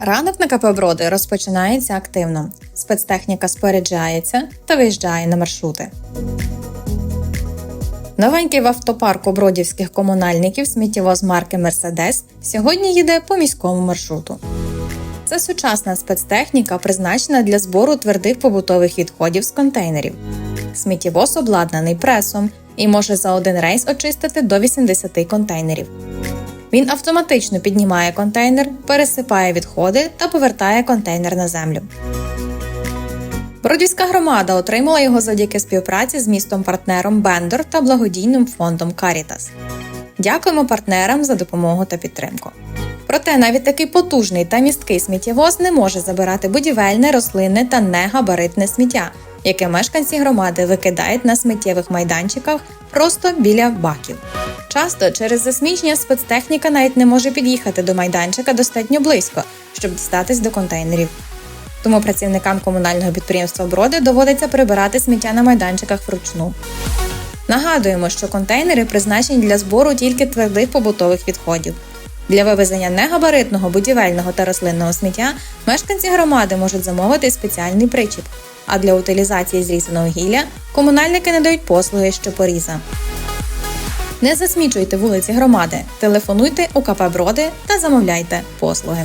Ранок на КП Броди розпочинається активно. Спецтехніка споряджається та виїжджає на маршрути. Новенький в автопарку бродівських комунальників сміттєвоз марки Мерседес сьогодні їде по міському маршруту. Це сучасна спецтехніка, призначена для збору твердих побутових відходів з контейнерів. Сміттєвоз обладнаний пресом і може за один рейс очистити до 80 контейнерів. Він автоматично піднімає контейнер, пересипає відходи та повертає контейнер на землю. Бродівська громада отримала його завдяки співпраці з містом-партнером Бендор та благодійним фондом Caritas. Дякуємо партнерам за допомогу та підтримку. Проте навіть такий потужний та місткий сміттєвоз не може забирати будівельне, рослинне та негабаритне сміття, яке мешканці громади викидають на сміттєвих майданчиках просто біля баків. Часто через засмічення спецтехніка навіть не може під'їхати до майданчика достатньо близько, щоб дістатись до контейнерів. Тому працівникам комунального підприємства Броди доводиться прибирати сміття на майданчиках вручну. Нагадуємо, що контейнери призначені для збору тільки твердих побутових відходів. Для вивезення негабаритного будівельного та рослинного сміття мешканці громади можуть замовити спеціальний причіп, а для утилізації зрізаного гілля комунальники надають послуги щопоріза. Не засмічуйте вулиці громади, телефонуйте у КП Броди та замовляйте послуги.